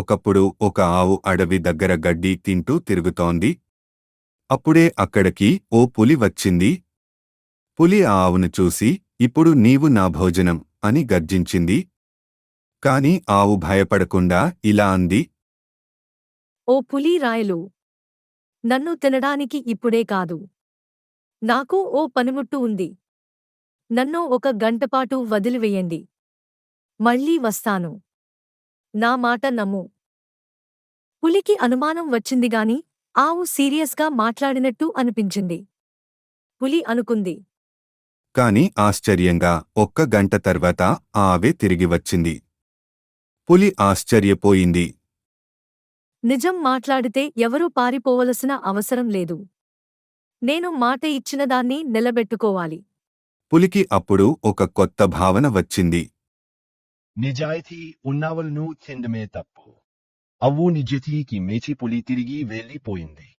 ఒకప్పుడు ఒక ఆవు అడవి దగ్గర గడ్డి తింటూ తిరుగుతోంది. అప్పుడే అక్కడికి ఓ పులి వచ్చింది. పులి ఆ ఆవును చూసి ఇప్పుడు నీవు నా భోజనం అని గర్జించింది. కాని ఆవు భయపడకుండా ఇలా అంది. ఓ పులి రాయలు నన్ను తినడానికి ఇప్పుడే కాదు. నాకు ఓ పనిముట్టు ఉంది. నన్ను ఒక గంటపాటు వదిలివేయండి. మళ్ళీ వస్తాను. నా మాట నమ్ము. పులికి అనుమానం వచ్చిందిగాని ఆవు సీరియస్గా మాట్లాడినట్టు అనిపించింది. పులి అనుకుంది. కాని ఆశ్చర్యంగా ఒక్క గంట తర్వాత ఆవే తిరిగి వచ్చింది. పులి ఆశ్చర్యపోయింది. నిజం మాట్లాడితే ఎవరూ పారిపోవలసిన అవసరం లేదు. నేను మాట ఇచ్చినదాన్ని నిలబెట్టుకోవాలి. పులికి అప్పుడు ఒక కొత్త భావన వచ్చింది. నిజాయితీ ఉన్నవలను తిండమే తప్పు. అవ్వు నిజాయితీకి మేచిపులి తిరిగి వెళ్ళిపోయింది.